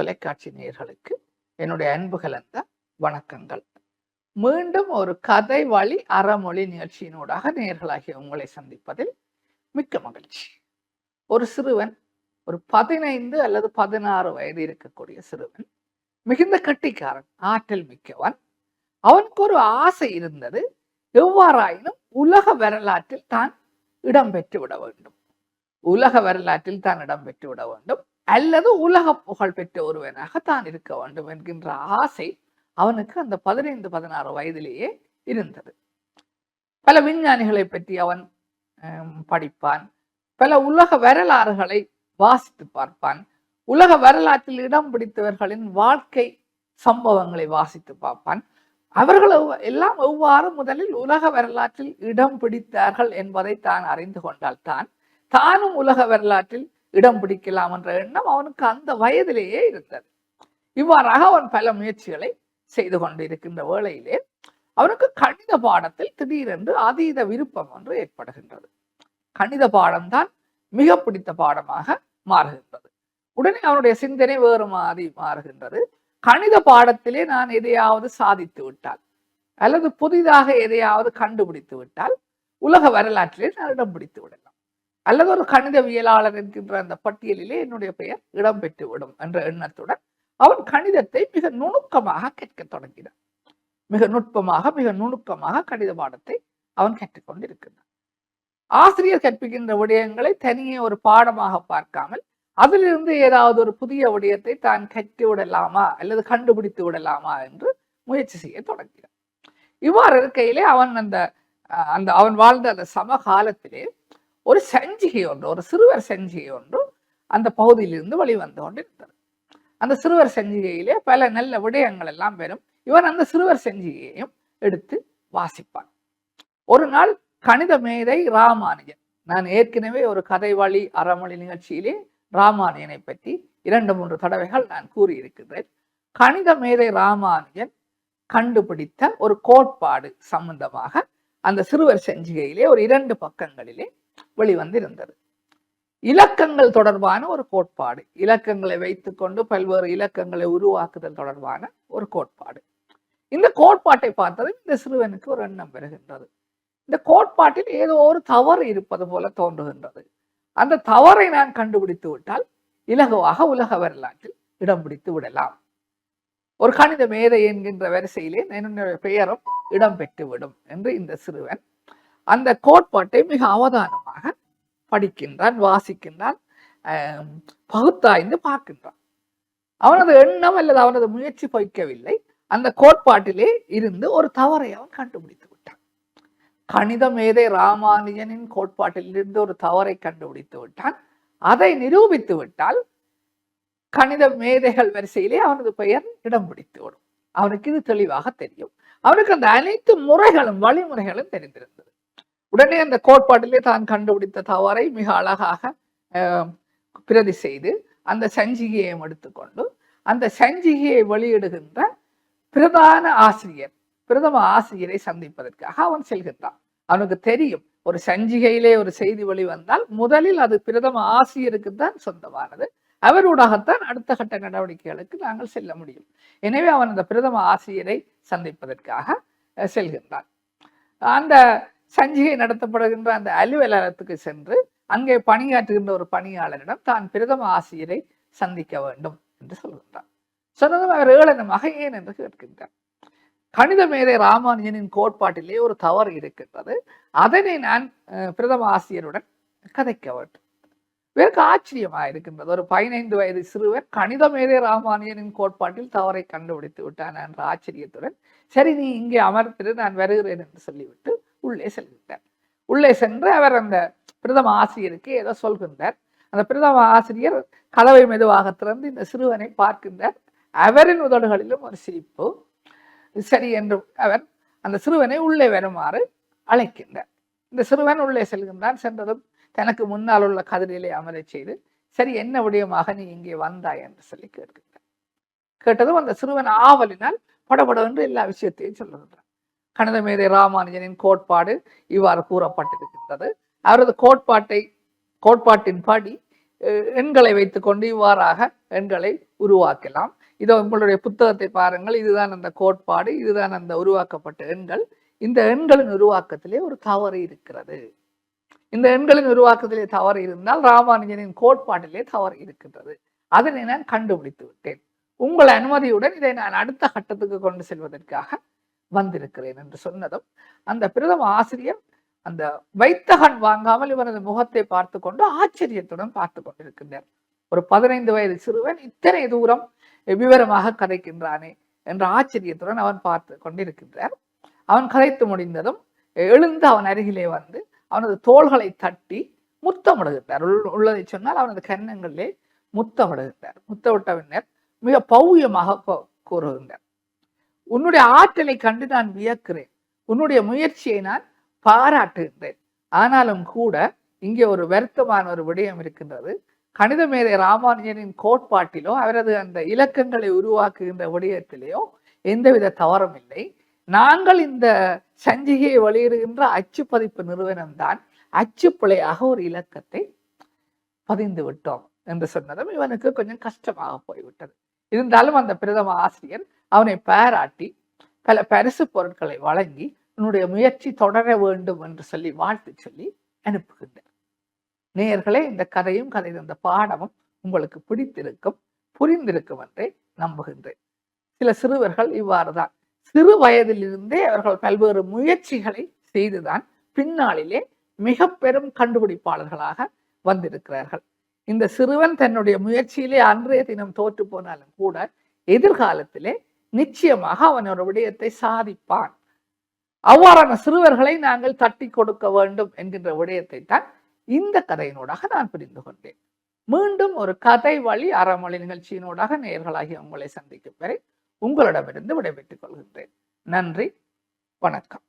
தொலைக்காட்சி நேயர்களுக்கு என்னுடைய அன்பு கலந்த வணக்கங்கள். மீண்டும் ஒரு கதை வழி அறமொழி நிகழ்ச்சியினூடாக நேர்களாகிய உங்களை சந்திப்பதில் மிக்க மகிழ்ச்சி. ஒரு சிறுவன் ஒரு பதினைந்து அல்லது பதினாறு வயது இருக்கக்கூடிய சிறுவன் மிகுந்த கட்டிக்காரன் ஆற்றல் மிக்கவன். அவனுக்கு ஒரு ஆசை இருந்தது எவ்வாறாயினும் உலக வரலாற்றில் தான் இடம்பெற்று விட வேண்டும். உலக வரலாற்றில் தான் இடம்பெற்று விட வேண்டும். அல்லது உலக புகழ் பெற்ற ஒருவனாக தான் இருக்க வேண்டும் என்கின்ற ஆசை அவனுக்கு அந்த பதினைந்து பதினாறு வயதிலேயே இருந்தது. பல விஞ்ஞானிகளை பற்றி அவன் படிப்பான். பல உலக வரலாறுகளை வாசித்து பார்ப்பான். உலக வரலாற்றில் இடம் பிடித்தவர்களின் வாழ்க்கை சம்பவங்களை வாசித்து பார்ப்பான். அவர்கள் எல்லாம் எவ்வாறு முதலில் உலக வரலாற்றில் இடம் பிடித்தார்கள் என்பதை தான் அறிந்து கொண்டால் தான் தானும் உலக வரலாற்றில் இடம் பிடிக்கலாம் என்ற எண்ணம் அவனுக்கு அந்த வயதிலேயே இருந்தது. இவ்வாறாக அவன் பல முயற்சிகளை செய்து கொண்டிருக்கின்ற வேளையிலே அவனுக்கு கணித பாடத்தில் திடீரென்று அதீத விருப்பம் ஒன்று ஏற்படுகின்றது. கணித பாடம்தான் மிக பிடித்த பாடமாக மாறுகின்றது. உடனே அவனுடைய சிந்தனை வேறு மாறி மாறுகின்றது. கணித பாடத்திலே நான் எதையாவது சாதித்து விட்டால் அல்லது புதிதாக எதையாவது கண்டுபிடித்து விட்டால் உலக வரலாற்றிலே நான் இடம் பிடித்து விடலாம். அல்லது ஒரு கணிதவியலாளர் என்கின்ற அந்த பட்டியலிலே என்னுடைய பெயர் இடம்பெற்றுவிடும் என்ற எண்ணத்துடன் அவன் கணிதத்தை மிக நுணுக்கமாக கேட்க தொடங்கினான். மிக நுட்பமாக மிக நுணுக்கமாக கணித பாடத்தை அவன் கற்றுக்கொண்டிருக்கிறான் ஆசிரியர் கற்பிக்கின்ற விடயங்களை தனியே ஒரு பாடமாக பார்க்காமல் அதிலிருந்து ஏதாவது ஒரு புதிய விடயத்தை தான் கற்று விடலாமா அல்லது கண்டுபிடித்து விடலாமா என்று முயற்சி செய்ய தொடங்கினான். இவ்வாறு இருக்கையிலே அவன் அந்த அஹ், அந்த அவன் வாழ்ந்த அந்த சமகாலத்திலே ஒரு சஞ்சிகை ஒன்று ஒரு சிறுவர் சஞ்சிகை ஒன்று அந்த பகுதியிலிருந்து வெளிவந்து கொண்டிருந்தது அந்த சிறுவர் சஞ்சிகையிலே பல நல்ல விடயங்கள் எல்லாம் பெறும். இவன் அந்த சிறுவர் சஞ்சிகையையும் எடுத்து வாசிப்பான் ஒரு நாள் கணித மேதை ராமானுஜன் நான் ஏற்கனவே ஒரு கதை வழி அறமொழி நிகழ்ச்சியிலே ராமானுஜனை பற்றி இரண்டு மூன்று தடவைகள் நான் கூறியிருக்கிறேன். கணித மேதை ராமானுஜன் கண்டுபிடித்த ஒரு கோட்பாடு சம்பந்தமாக அந்த சிறுவர் செஞ்சிகையிலே ஒரு இரண்டு பக்கங்களிலே வெளிவந்திருந்தது. இலக்கங்கள் தொடர்பான ஒரு கோட்பாடு. இலக்கங்களை வைத்துக்கொண்டு பல்வேறு இலக்கங்களை உருவாக்குதல் தொடர்பான ஒரு கோட்பாடு. இந்த கோட்பாட்டை பார்த்ததும் இந்த சிறுவனுக்கு ஒரு எண்ணம் பெறுகின்றது இந்த கோட்பாட்டில் ஏதோ ஒரு தவறு இருப்பது போல தோன்றுகின்றது. அந்த தவறை நான் கண்டுபிடித்து விட்டால் இலகுவாக உலக வரலாற்றில் இடம் பிடித்து விடலாம். ஒரு கணித மேதை என்கின்ற வரிசையிலே என்னுடைய பெயரும் இடம் பெற்று என்று இந்த சிறுவன் அந்த கோட்பாட்டை மிக அவதானமாக படிக்கின்றான் வாசிக்கின்றான் பகுத்தாய்ந்து பார்க்கின்றான். அவனது எண்ணம் அல்லது அவனது முயற்சி பொய்க்கவில்லை. அந்த கோட்பாட்டிலே இருந்து ஒரு தவறை அவன் கண்டுபிடித்து விட்டான். கணித மேதை ராமானுஜனின் கோட்பாட்டில் இருந்து ஒரு தவறை கண்டுபிடித்து விட்டான். அதை நிரூபித்து விட்டால் கணித மேதைகள் வரிசையிலே அவனது பெயர் இடம் பிடித்து விடும். அவனுக்கு இது தெளிவாக தெரியும். அவனுக்கு அந்த அனைத்து முறைகளும் வழிமுறைகளும் தெரிந்திருந்தது. உடனே அந்த கோட்பாட்டிலே தான் கண்டுபிடித்த தவறை மிக அழகாக பிரதி செய்து அந்த சஞ்சிகையை எடுத்துக்கொண்டு அந்த சஞ்சிகையை வெளியிடுகின்ற பிரதான ஆசிரியர் பிரதம ஆசிரியரை சந்திப்பதற்காக அவன் செல்கின்றான். அவனுக்கு தெரியும் ஒரு சஞ்சிகையிலே ஒரு செய்தி வெளிவந்தால் முதலில் அது பிரதம ஆசிரியருக்கு தான் சொந்தமானது. அவரூடாகத்தான் அடுத்த கட்ட நடவடிக்கைகளுக்கு நாங்கள் செல்ல முடியும். எனவே அவன் அந்த பிரதம ஆசிரியரை சந்திப்பதற்காக செல்கின்றான். அந்த சஞ்சிகை நடத்தப்படுகின்ற அந்த அலுவலகத்துக்கு சென்று அங்கே பணியாற்றுகின்ற ஒரு பணியாளரிடம் தான் பிரதம ஆசிரியரை சந்திக்க வேண்டும் என்று சொல்கின்றார். சொன்னதும் அவர் ஏளனமாக ஏன்? என்று கேட்கின்றார். கணித மேதை ராமானுஜனின் கோட்பாட்டிலே ஒரு தவறு இருக்கின்றது. அதனை நான் அஹ், பிரதம ஆசிரியருடன் கதைக்க வேண்டும். இவருக்கு ஆச்சரியமா இருக்கின்றது. ஒரு பதினைந்து வயது சிறுவர் கணித மேதை ராமானுஜனின் கோட்பாட்டில் தவறை கண்டுபிடித்து விட்டான் என்ற ஆச்சரியத்துடன் சரி நீ இங்கே அமர்த்திரு நான் வருகிறேன் என்று சொல்லிவிட்டு உள்ளே செல்கின்றார். உள்ளே சென்று அவர் அந்த பிரதம ஆசிரியருக்கு ஏதோ சொல்கின்றார். அந்த பிரதம ஆசிரியர் கதவை மெதுவாக திறந்து இந்த சிறுவனை பார்க்கின்றார். அவரின் உதடுகளிலும் ஒரு சிரிப்பு. சரி என்று அவர் அந்த சிறுவனை உள்ளே வருமாறு அழைக்கின்றார். இந்த சிறுவன் உள்ளே செல்கின்றான். சென்றதும் தனக்கு முன்னால் உள்ள கதிரிலே அமரச் செய்து சரி என்ன விடயமாக நீ இங்கே வந்தாய்? என்று சொல்லி கேட்கின்றார். கேட்டதும் அந்த சிறுவன் ஆவலினால் படபடவென்று எல்லா விஷயத்தையும் சொல்லுகின்றான். கணிதமேதை ராமானுஜனின் கோட்பாடு இவ்வாறு கூறப்பட்டிருக்கின்றது. அவரது கோட்பாட்டை கோட்பாட்டின் படி எண்களை வைத்துக்கொண்டு இவ்வாறாக எண்களை உருவாக்கலாம். இதோ உங்களுடைய புத்தகத்தை பாருங்கள். இதுதான் அந்த கோட்பாடு இதுதான் அந்த உருவாக்கப்பட்ட எண்கள். இந்த எண்களின் உருவாக்கத்திலே ஒரு தவறு இருக்கிறது. இந்த எண்களின் உருவாக்கத்திலே தவறு இருந்தால் ராமானுஜனின் கோட்பாட்டிலே தவறு இருக்கின்றது. அதனை நான் கண்டுபிடித்து விட்டேன். உங்கள் அனுமதியுடன் இதை நான் அடுத்த கட்டத்துக்கு கொண்டு செல்வதற்காக வந்திருக்கிறேன் என்று சொன்னதும் அந்த பிரதம ஆசிரியர் அந்த வைத்தகன் வாங்காமல் இவரது முகத்தை பார்த்து கொண்டு ஆச்சரியத்துடன் பார்த்து கொண்டிருக்கின்றார். ஒரு பதினைந்து வயது சிறுவன் இத்தனை தூரம் விவரமாக கதைக்கின்றானே என்ற ஆச்சரியத்துடன் அவன் பார்த்து கொண்டிருக்கின்றார். அவன் கதைத்து முடிந்ததும் எழுந்து அவன் அருகிலே வந்து அவனது தோள்களை தட்டி முத்தமிடுகின்றார். உள்- உள்ளதை சொன்னால் அவனது கன்னங்களிலே முத்தமிடுகின்றார். முத்தமிட்ட பின்னர் மிக பௌயமாக கூறுகின்றார். உன்னுடைய ஆற்றலை கண்டு நான் வியக்கிறேன். உன்னுடைய முயற்சியை நான் பாராட்டுகின்றேன். ஆனாலும் கூட இங்கே ஒரு வருத்தமான ஒரு விடயம் இருக்கின்றது. கணித மேதை ராமானுஜனின் கோட்பாட்டிலோ அவரது அந்த இலக்கங்களை உருவாக்குகின்ற விடயத்திலேயோ எந்தவித தவறும் இல்லை. நாங்கள் இந்த சஞ்சிகையை வெளியிடுகின்ற அச்சு பதிப்பு நிறுவனம்தான் அச்சுப்பிழையாக ஒரு இலக்கத்தை பதிந்து விட்டோம் என்று சொன்னதும் இவனுக்கு கொஞ்சம் கஷ்டமாக போய்விட்டது. இருந்தாலும் அந்த பிரதம ஆசிரியர் அவனை பாராட்டி பல பரிசு பொருட்களை வழங்கி உன்னுடைய முயற்சி தொடர வேண்டும் என்று சொல்லி வாழ்த்து சொல்லி அனுப்புகின்றார் நேயர்களே இந்த கதையும் கதை இந்த பாடமும் உங்களுக்கு பிடித்திருக்கும் புரிந்திருக்கும் என்றே நம்புகின்றேன். சில சிறுவர்கள் இவ்வாறுதான் சிறு வயதிலிருந்தே அவர்கள் பல்வேறு முயற்சிகளை செய்துதான் பின்னாளிலே மிக பெரும் கண்டுபிடிப்பாளர்களாக வந்திருக்கிறார்கள். இந்த சிறுவன் தன்னுடைய முயற்சியிலே அன்றைய தினம் தோற்று போனாலும் கூட எதிர்காலத்திலே நிச்சயமாக அவன் ஒரு விடயத்தை சாதிப்பான். அவ்வாறான சிறுவர்களை நாங்கள் தட்டி கொடுக்க வேண்டும் என்கின்ற விடயத்தை தான் இந்த கதையினூடாக நான் புரிந்து கொண்டேன். மீண்டும் ஒரு கதை வழி அறமொழி நிகழ்ச்சியினூடாக நேயர்களாகி உங்களை சந்திக்கும் வரை உங்களிடமிருந்து விடைபெற்றுக் கொள்கின்றேன். நன்றி வணக்கம்.